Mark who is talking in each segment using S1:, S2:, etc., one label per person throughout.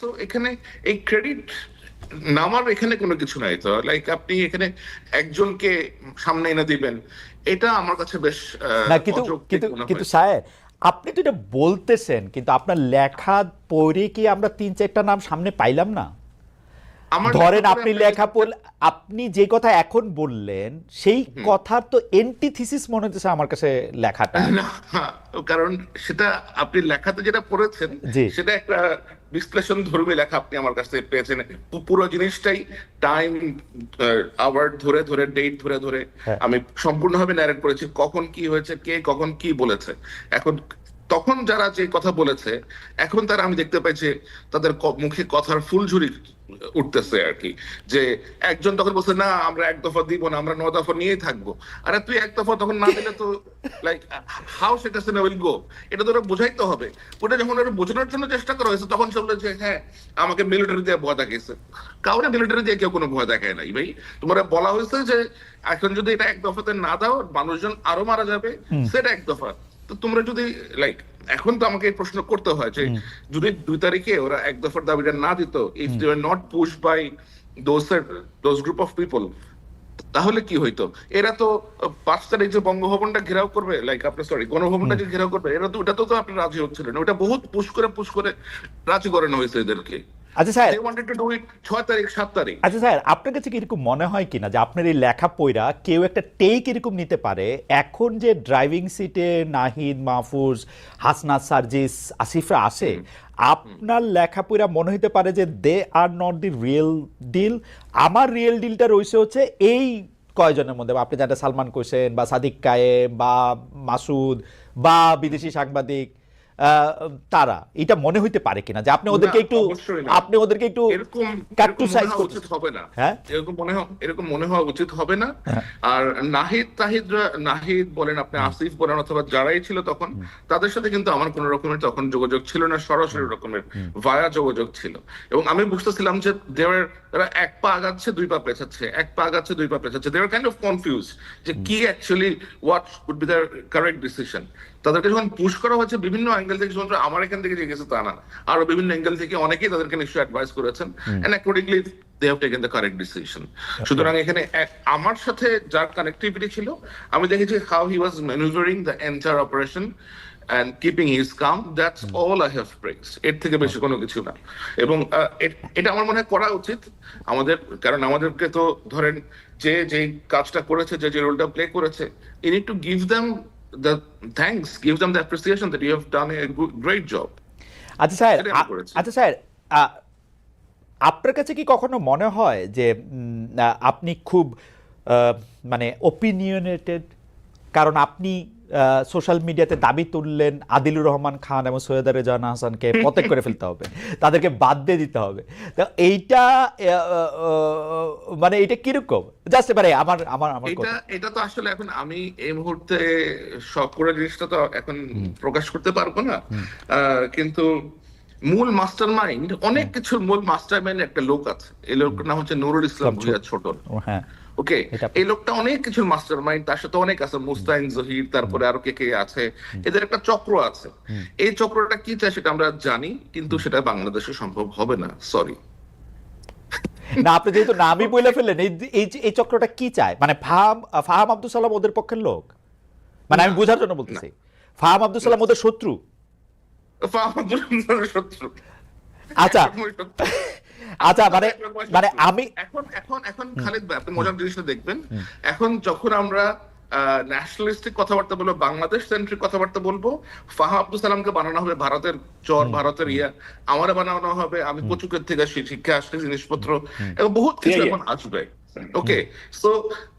S1: তো এখানে এই ক্রেডিট নামার এখানে কোনো কিছু নাই তো। লাইক আপনি এখানে একজনকে সামনে এনে দিবেন এটা আমার কাছে বেশ
S2: না কিন্তু কিন্তু কিন্তু আপনি তো এটা বলতেছেন কিন্তু আপনার লেখা পড়ে কি আমরা তিন চারটা নাম সামনে পাইলাম না? ধরেন আপনি লেখা পড়লে আপনি যে কথা এখন বললেন সেই কথার তো এন্টিথিসিস মনে হচ্ছে আমার কাছে লেখাটা।
S1: কারণ সেটা আপনি লেখাতে যেটা পড়েছেন। সেটা একটা বিশ্লেষণ ধর্মী লেখা আপনি আমার কাছ থেকে পেয়েছেন। পুরো জিনিসটাই টাইম আওয়ার ধরে ধরে ডেট ধরে ধরে
S2: আমি
S1: আমি সম্পূর্ণভাবে ন্যারেট করেছি কখন কি হয়েছে কে কখন কি বলেছে। এখন তখন যারা যে কথা বলেছে এখন তারা আমি দেখতে পাই যে তাদের মুখে কথার ফুলঝুরি উঠতেছে আর কি। যে একজন তখন বলছে না আমরা এক দফা দিব না আমরা ন দফা নিয়েই থাকব। আরে তুই এক দফা তখন না দিলে তো লাইক হাউ সেটা সেনা উইল গো এটা তো ওরা বোঝাইতে হবে। ওটা যখন ওরা বোঝানোর জন্য চেষ্টা করা হয়েছে তখন সে বলে যে হ্যাঁ আমাকে মিলিটারি দিয়ে ভয় দেখিয়েছে কাউরে মিলিটারি দিয়ে কেউ কোনো ভয় দেখায় নাই ভাই। তোমরা বলা হয়েছে যে এখন যদি এটা এক দফাতে না দাও মানুষজন আরও মারা যাবে। সেটা এক দফা। তো তোমরা যদি লাইক এখন তো আমাকে প্রশ্ন করতে হয় যে যদি দুই তারিখে ওরা এক দফার দাবিটা না দিত if they are not push by those those group of people তাহলে কি হইতো? এরা তো পাঁচ তারিখ যে বঙ্গভবনটা ঘেরাও করবে লাইক আপনার সরি গণভবনটা যে ঘেরাও করবে এরা তো ওটা তো আপনার রাজি হচ্ছিল না ওটা বহুত পুশ করে পুশ করে রাজি করানো হয়েছে এদেরকে।
S2: আচ্ছা স্যার।
S1: তারিখ তারিখ।
S2: আচ্ছা স্যার আপনার কাছে কি এরকম মনে হয় কিনা যে আপনার এই লেখা পইরা কেউ একটা টেক এরকম নিতে পারে? এখন যে ড্রাইভিং সিটে নাহিদ মাহফুজ হাসনাত সার্জিস আসিফরা আসে আপনার লেখা মনে হতে পারে যে they are not the real deal আমার রিয়েল ডিলটা রয়েছে হচ্ছে এই কয়জনের মধ্যে আপনি যেটা সালমান কোসেন বা সাদিক কায়েম বা মাসুদ বা বিদেশি সাংবাদিক। তারা এটা মনে হইতে পারে কিনা যে আপনি ওদেরকে একটু আপনি ওদেরকে একটু
S1: এরকম
S2: কাট্টু
S1: এরকম
S2: সাইজ করতে
S1: হবে না।
S2: হ্যাঁ?
S1: এরকম মনে হওয়া এরকম মনে হওয়া উচিত হবে না। আর নাহিদ তাহিদরা নাহিদ বলেন আপনি আসিফ বলেন অথবা যারাই ছিল তখন তাদের সাথে কিন্তু আমার কোন রকমের তখন যোগাযোগ ছিল না সরাসরি রকমের ভায়া যোগাযোগ ছিল। এবং আমি বুঝতেছিলাম যে দেওয়ার তারা এক পা আগাচ্ছে দুই পা পেছাচ্ছে। এক পা আগাচ্ছে দুই পা পেছাচ্ছে। দেওয়ার কাইন্ড অফ কনফিউজ যে কি actually what would be the correct decision তাদেরকে যখন পুশ করা হচ্ছে বিভিন্ন অ্যাঙ্গেল থেকে শুধুমাত্র আমার এখান থেকে যে গেছে তা না আরও বিভিন্ন অ্যাঙ্গেল থেকে অনেকেই তাদেরকে নিশ্চয়ই অ্যাডভাইস করেছেন and accordingly they have taken the correct decision সুতরাং এখানে আমার সাথে যার কানেক্টিভিটি ছিল আমি দেখেছি how he was manoeuvring the entire operation and keeping his calm that's all I have press এর থেকে বেশি কোনো কিছু না। এবং এটা আমার মনে হয় করা উচিত। আমাদের কারণ আমাদেরকে তো ধরেন যে যে কাজটা করেছে যে যে রোলটা প্লে করেছে you need to give them the thanks give them the appreciation that you have done a great job
S2: আচ্ছা স্যার। আচ্ছা স্যার আপনার কাছে কি কখনো মনে হয় যে আপনি খুব মানে ওপিনিয়নেটেড কারণ আপনি সোশ্যাল মিডিয়াতে দাবি তুললেন আদিলুর রহমান খান এবং সৈয়দ রেজান হাসানকে প্রত্যেক করে ফেলতে হবে তাদেরকে বাদ দিয়ে দিতে হবে। তো এইটা মানে এটা কীরকম? জাস্ট এবারে আমার আমার আমার
S1: এটা এটা তো আসলে এখন আমি এই মুহূর্তে সব করে জিনিসটা তো এখন প্রকাশ করতে পারব না। কিন্তু মূল মাস্টার মাইন্ড অনেক কিছুর মূল মাস্টার মাইন্ড একটা লোক আছে। এই লোকটার নাম হচ্ছে নুরুল ইসলাম
S2: ইসলাম
S1: ভুইয়া ছোট।
S2: হ্যাঁ।
S1: ওকে এই লোকটা অনেক কিছুর মাস্টার মাইন্ড তার সাথে অনেক আছে মুস্তাইন জহির তারপরে আরও কে কে আছে। এদের একটা চক্র আছে। এই চক্রটা কি চায় সেটা আমরা জানি কিন্তু সেটা বাংলাদেশে সম্ভব হবে না। সরি
S2: না আপনি যেহেতু নামই বলে ফেললেন এই এই চক্রটা কি চায়? মানে ফাহাম ফাহাম আব্দুল সালাম ওদের পক্ষের লোক? মানে আমি বোঝার জন্য বলতেছি। ফাহাম আব্দুল সালাম ওদের শত্রু?
S1: শত্রু
S2: আচ্ছা
S1: একরকমের শত্রু।
S2: আচ্ছা। মানে মানে আমি
S1: এখন এখন এখন খালিদ ভাই আপনি মজার জিনিসটা দেখবেন। এখন যখন আমরা ন্যাশনালিস্টিক কথাবার্তা বলব বাংলাদেশ সেন্ট্রিক কথাবার্তা বলব ফাহা আব্দুল সালামকে বানানো হবে ভারতের চর ভারতের ইয়া। আমারে বানানো হবে আমি কচুকের থেকে শিক্ষা আসছে জিনিসপত্র। এবং বহুত কিছু এখন আসবে। ওকে সো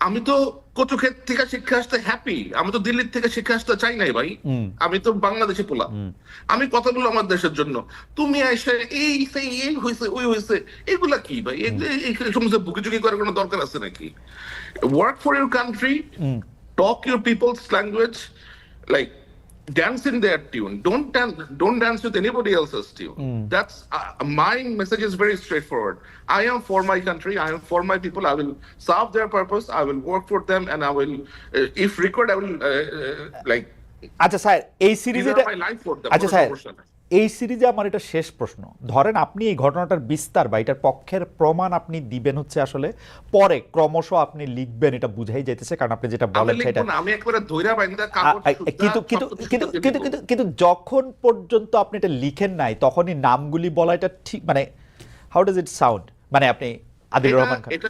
S1: আমি তো কচুক্ষেত থেকে শিক্ষা আসতে হ্যাপি আমি তো দিল্লির থেকে শিক্ষা আসতে চাই নাই ভাই। আমি তো বাংলাদেশে পোলা আমি কথা বলব আমার দেশের জন্য। তুমি এসে এই সেই এই হয়েছে ওই হয়েছে এগুলা কি ভাই? এই এই সমস্ত বুকিচুকি করার কোনো দরকার আছে নাকি? Work for your country talk your people's language like dance in their tune don't dance don't dance with anybody else's tune that's uh, my message is very straightforward i am for my country i am for my people i will serve their purpose i will work for them and i will uh, if required i will uh, uh, like
S2: আচ্ছা sir এই সিরিজে আচ্ছা sir. এই সিরিজে আমার এটা শেষ প্রশ্ন। ধরেন আপনি এই ঘটনাটার বিস্তার বা এটার পক্ষের প্রমাণ আপনি দিবেন হচ্ছে আসলে পরে ক্রমশ আপনি লিখবেন এটা বুঝাই যাইতেছে কারণ আপনি যেটা বলেন সেটা
S1: আমি একবারে বাইন্দা
S2: কিন্তু কিন্তু কিন্তু কিন্তু কিন্তু যখন পর্যন্ত আপনি এটা লিখেন নাই তখনই নামগুলি বলা এটা ঠিক মানে হাউ ডাজ ইট সাউন্ড মানে আপনি আদিল
S1: এটা-
S2: রহমান খান।
S1: এটা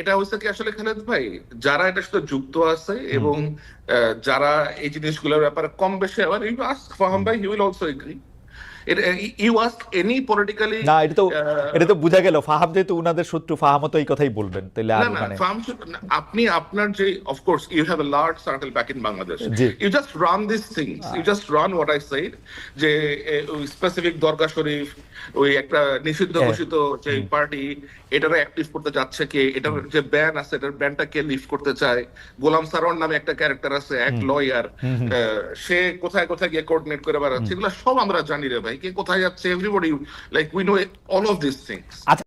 S1: এটা হচ্ছে কি আসলে খালেদ ভাই? যারা এটার সাথে যুক্ত আছে এবং যারা এই জিনিসগুলোর ব্যাপারে কম বেশি আবার আস্ক ফাহাম ভাই he will also agree any politically
S2: না এটা তো এটা তো বোঝা গেল। ফাহাম যেহেতু উনাদের শত্রু ফাহামও তো এই কথাই বলবেন তাহলে আর
S1: না না
S2: মানে
S1: আপনি আপনার যে of course you have a large circle back in Bangladesh you just run this things you just run what I said যে ওই স্পেসিফিক দরগা শরীফ ওই একটা নিষিদ্ধ
S2: হ্যাঁ।
S1: ঘোষিত যে পার্টি এটারে অ্যাক্টিভ করতে যাচ্ছে কে? এটার যে ব্যান আছে এটার ব্যানটা কে লিফট করতে চায়? গোলাম সারোয়ার নামে একটা ক্যারেক্টার আছে এক লয়ার সে কোথায় কোথায় গিয়ে কোঅর্ডিনেট করে বেড়াচ্ছে? এগুলো সব আমরা জানি রে ভাই। কে কোথায় যাচ্ছে? Everybody like we know all of this things
S2: আচ্ছা